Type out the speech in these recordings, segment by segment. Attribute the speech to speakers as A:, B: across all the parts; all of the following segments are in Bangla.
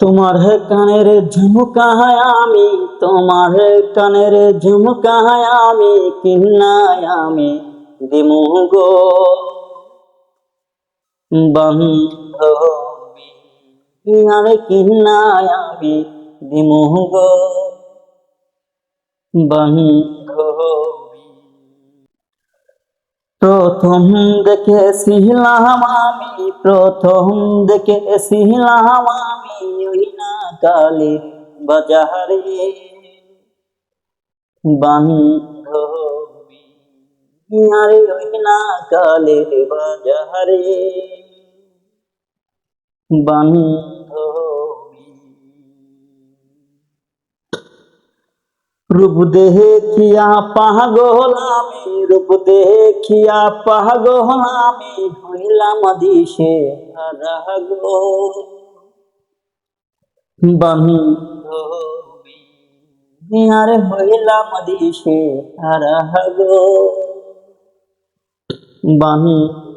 A: তোমার কানের ঝুমকায় আমি, তোমার কানের ঝুমকায় আমি, কিন্নায় আমি দিমু গো। বান্ধবী আরে কিন্নায় আমি দিমু গো। বান্ধবী প্রথম দেখেছিলাম আমি, প্রথম দেখেছিলাম আমি ওই না কালে বাজারে। বান্ধবী আরে ওই না কালে বাজারে। বান্ধবী রূপ দেখিয়া পাগল আমি, রূপ দেখিয়া পাগল আমি হইলাম দিশে রাগো বান্ধবী আরে হইলাম দিশে রাগো বান্ধবী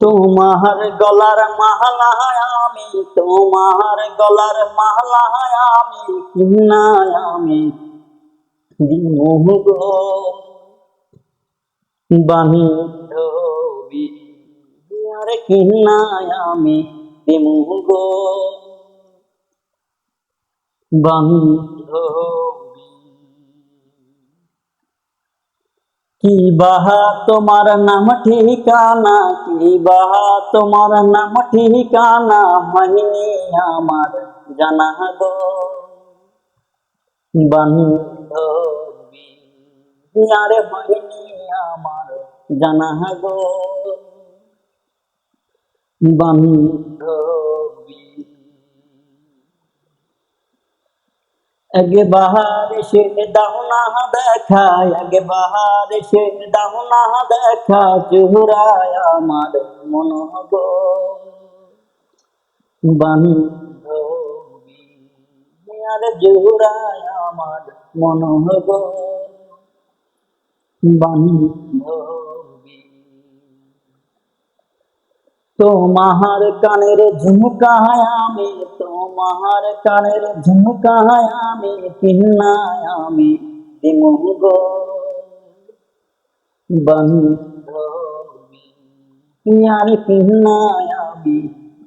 A: তোমার গলার মালা আমি, তোমার গলার মালা আমি কিনায় আমি গো বান্ধবী আরে কিনায় আমি গো বান্ধবী কি বাহা তোমার নাম ঠিকানা? কি বাহা তোমার নাম ঠিকানা? হয়নি আমার জানা গো বান্ধবী, আরে হয়নি আমার জানা গো বান্ধবী আগে বাহার সে দাহনা দেখা আগে বাহার সে দাহনা দেখা চুরায় আমার মন গো। বান্ধবী জুরায় আমার মন গো। বান্ধবী তোমার কানের ঝুমকায় আমি তোমার কানের ঝুমকায় আমি পিন্নায় আমি দিমুহ গো। বান্ধবী, আমি পিন্নায় আমি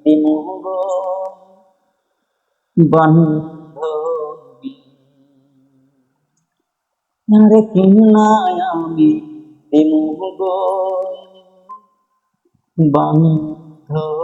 A: দিমুহ গো। বান্ধবী, আরে পিন্নায় আমি দিমুহ গো বান্ধবী